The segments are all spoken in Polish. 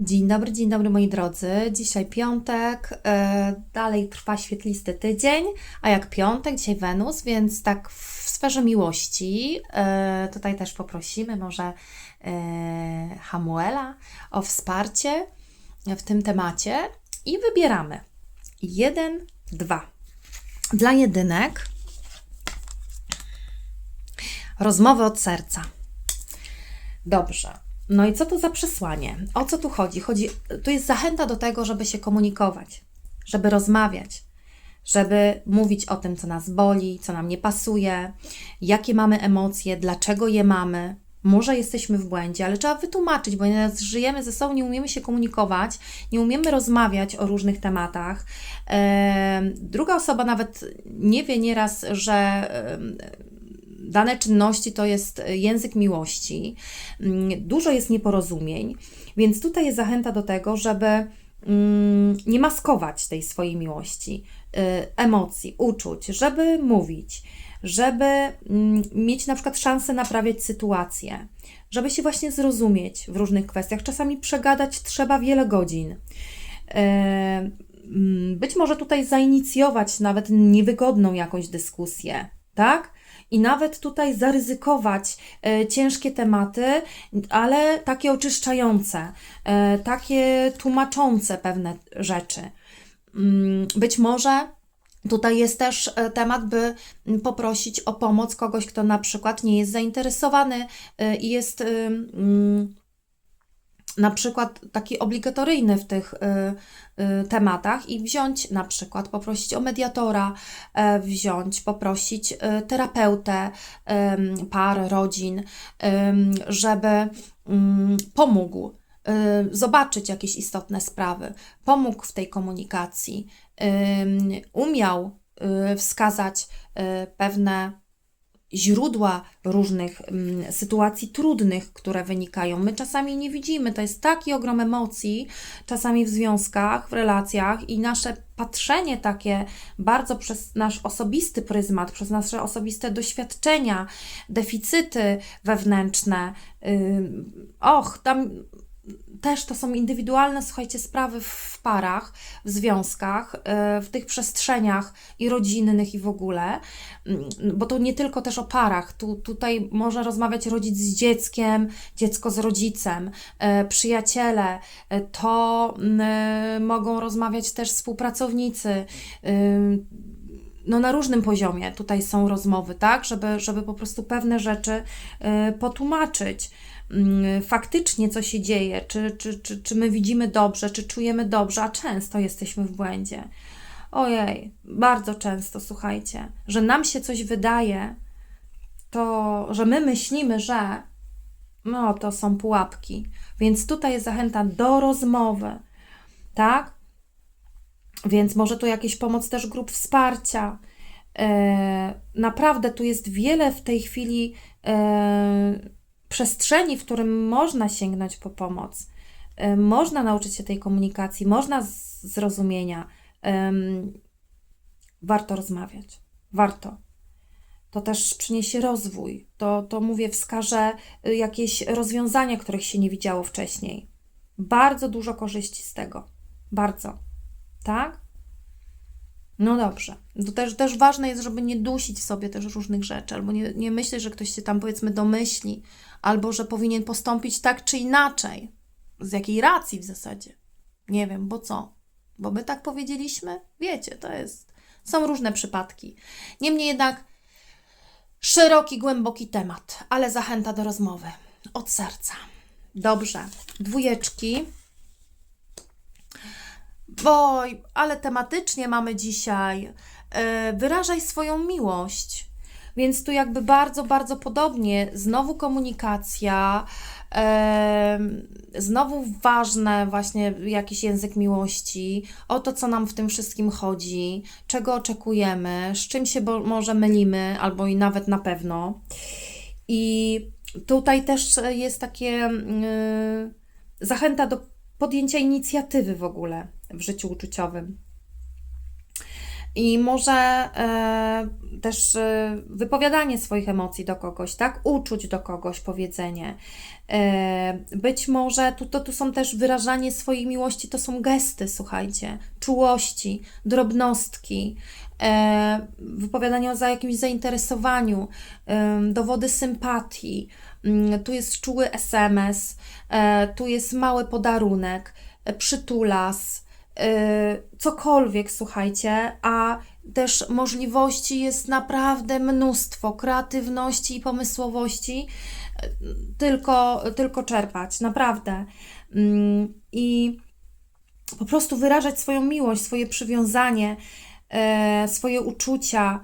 Dzień dobry, dzień dobry moi drodzy. Dzisiaj piątek, e, dalej trwa świetlisty tydzień, a jak piątek, dzisiaj Wenus, więc tak w sferze miłości e, tutaj też poprosimy może e, Hamuela o wsparcie w tym temacie i wybieramy jeden, dwa. Dla jedynek rozmowy od serca. Dobrze. No i co to za przesłanie? O co tu chodzi? chodzi? Tu jest zachęta do tego, żeby się komunikować, żeby rozmawiać, żeby mówić o tym, co nas boli, co nam nie pasuje, jakie mamy emocje, dlaczego je mamy. Może jesteśmy w błędzie, ale trzeba wytłumaczyć, bo nas żyjemy ze sobą, nie umiemy się komunikować, nie umiemy rozmawiać o różnych tematach. Druga osoba nawet nie wie nieraz, że dane czynności to jest język miłości. Mm, Dużo jest nieporozumień, więc tutaj jest zachęta do tego, żeby mm, nie maskować tej swojej miłości, y, emocji, uczuć, żeby mówić, żeby mm, mieć na przykład szansę naprawiać sytuację, żeby się właśnie zrozumieć w różnych kwestiach. Czasami przegadać trzeba wiele godzin. E, Być może tutaj zainicjować nawet niewygodną jakąś dyskusję, tak? I nawet tutaj zaryzykować e, ciężkie tematy, ale takie oczyszczające, e, takie tłumaczące pewne rzeczy. Mm, Być może Tutaj jest też e, temat, by poprosić o pomoc kogoś, kto na przykład nie jest zainteresowany i jest na przykład taki obligatoryjny w tych y, y, tematach i wziąć na przykład, poprosić o mediatora, e, wziąć, poprosić y, terapeutę ym, par, rodzin, ym, żeby ym, pomógł y, zobaczyć jakieś istotne sprawy, pomógł w tej komunikacji, ym, umiał y, wskazać y, pewne źródła różnych mm, sytuacji trudnych, które wynikają. My czasami nie widzimy, to jest taki ogrom emocji, czasami w związkach, w relacjach i nasze patrzenie takie bardzo przez nasz osobisty pryzmat, przez nasze osobiste doświadczenia, deficyty wewnętrzne. Yy, och, tam też to są indywidualne, słuchajcie, sprawy w parach, w związkach, e, w tych przestrzeniach i rodzinnych i w ogóle, Mm, bo to nie tylko też o parach, tu, tutaj może rozmawiać rodzic z dzieckiem, dziecko z rodzicem, e, przyjaciele, e, to mm, mogą rozmawiać też współpracownicy, no na różnym poziomie tutaj są rozmowy, tak, żeby, żeby po prostu pewne rzeczy potłumaczyć faktycznie, co się dzieje, czy, czy, czy, czy my widzimy dobrze, czy czujemy dobrze, a często jesteśmy w błędzie. Ojej, bardzo często, słuchajcie, że nam się coś wydaje, to, że my myślimy, że no to są pułapki. Więc tutaj jest zachęta do rozmowy, tak? Więc może tu jakieś pomoc też grup wsparcia. E, naprawdę tu jest wiele w tej chwili e, przestrzeni, w którym można sięgnąć po pomoc. Można nauczyć się tej komunikacji, można zrozumienia. Warto rozmawiać. Warto. To też przyniesie rozwój. To, to mówię, wskaże y, jakieś rozwiązania, których się nie widziało wcześniej. Bardzo dużo korzyści z tego. Bardzo. Tak? No dobrze. To też, też ważne jest, żeby nie dusić sobie też różnych rzeczy, albo nie, nie myśleć, że ktoś się tam powiedzmy domyśli, albo że powinien postąpić tak czy inaczej. Z jakiej racji w zasadzie? Nie wiem, bo co? Bo my tak powiedzieliśmy? Wiecie, to jest. Są różne przypadki. Niemniej jednak szeroki, głęboki temat, ale zachęta do rozmowy. Od serca. Dobrze. Dwójeczki. Oj, ale tematycznie mamy dzisiaj. E, wyrażaj swoją miłość. Więc tu jakby bardzo, bardzo podobnie. Znowu komunikacja. E, znowu ważne właśnie jakiś język miłości, o to, co nam w tym wszystkim chodzi, czego oczekujemy, z czym się bo, może mylimy, albo i nawet na pewno. I tutaj też jest takie yy, zachęta do podjęcia inicjatywy w ogóle w życiu uczuciowym. I może e, też e, wypowiadanie swoich emocji do kogoś, tak? Uczuć do kogoś, powiedzenie. E, być może tu, to, tu są też wyrażanie swojej miłości, to są gesty, słuchajcie, czułości, drobnostki, e, wypowiadanie o za jakimś zainteresowaniu, e, dowody sympatii. Mm, Tu jest czuły SMS, e, tu jest mały podarunek, e, przytulas, e, cokolwiek, słuchajcie, a też możliwości jest naprawdę mnóstwo, kreatywności i pomysłowości, e, tylko, tylko czerpać, naprawdę. Mm, I po prostu wyrażać swoją miłość, swoje przywiązanie, e, swoje uczucia,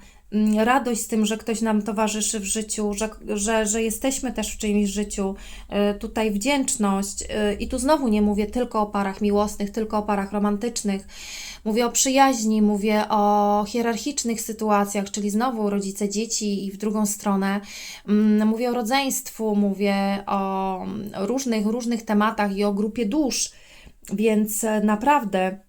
radość z tym, że ktoś nam towarzyszy w życiu, że, że, że jesteśmy też w czyimś życiu, e, tutaj wdzięczność. e, I tu znowu nie mówię tylko o parach miłosnych, tylko o parach romantycznych. Mówię o przyjaźni, mówię o hierarchicznych sytuacjach, czyli znowu rodzice, dzieci i w drugą stronę. Mm, Mówię o rodzeństwu, mówię o różnych, różnych tematach i o grupie dusz. Więc e, naprawdę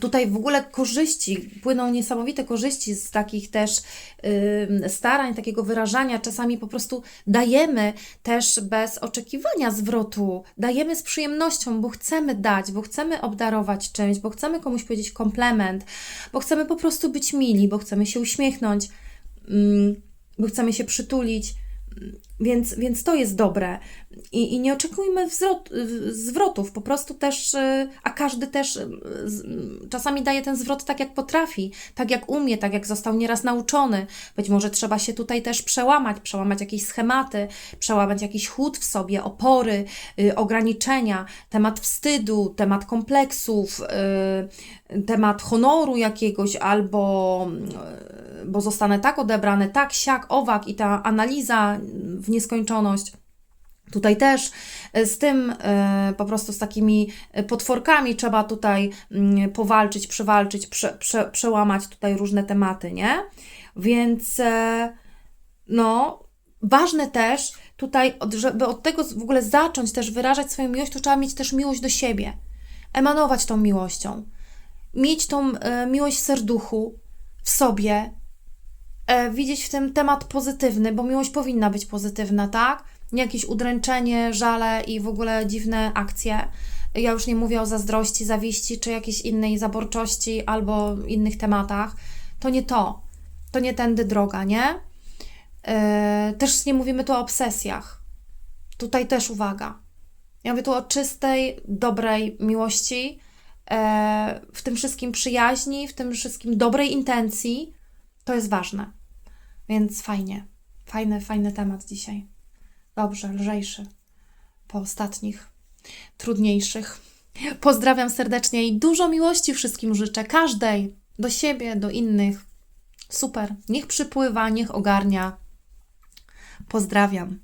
tutaj w ogóle korzyści, płyną niesamowite korzyści z takich też ym, starań, takiego wyrażania. Czasami po prostu dajemy też bez oczekiwania zwrotu, dajemy z przyjemnością, bo chcemy dać, bo chcemy obdarować czymś, bo chcemy komuś powiedzieć komplement, bo chcemy po prostu być mili, bo chcemy się uśmiechnąć, ym, bo chcemy się przytulić. Więc, więc to jest dobre. I, i nie oczekujmy wzrot, zwrotów, po prostu też, y, a każdy też y, czasami daje ten zwrot tak, jak potrafi, tak jak umie, tak jak został nieraz nauczony. Być może trzeba się tutaj też przełamać, przełamać jakieś schematy, przełamać jakiś chłód w sobie, opory, y, ograniczenia, temat wstydu, temat kompleksów, temat honoru jakiegoś, albo y, bo zostanę tak odebrany, tak, siak, owak i ta analiza w nieskończoność. Tutaj też e, z tym, e, po prostu z takimi e, potworkami trzeba tutaj mm, powalczyć, przewalczyć, prze, prze, przełamać tutaj różne tematy, nie? Więc e, no, ważne też tutaj, żeby od tego w ogóle zacząć też wyrażać swoją miłość, to trzeba mieć też miłość do siebie, emanować tą miłością, mieć tą e, miłość w serduchu, w sobie, e, widzieć w tym temat pozytywny, bo miłość powinna być pozytywna, tak? Nie jakieś udręczenie, żale i w ogóle dziwne akcje. Ja już nie mówię o zazdrości, zawiści czy jakiejś innej zaborczości albo innych tematach. To nie to. To nie tędy droga, nie? E, też nie mówimy tu o obsesjach. Tutaj też uwaga. Ja mówię tu o czystej, dobrej miłości, w tym wszystkim przyjaźni, w tym wszystkim dobrej intencji. To jest ważne. Więc fajnie. Fajny, fajny temat dzisiaj. Dobrze, lżejszy. Po ostatnich, trudniejszych. Pozdrawiam serdecznie i dużo miłości wszystkim życzę. Każdej. Do siebie, do innych. Super. Niech przypływa, niech ogarnia. Pozdrawiam.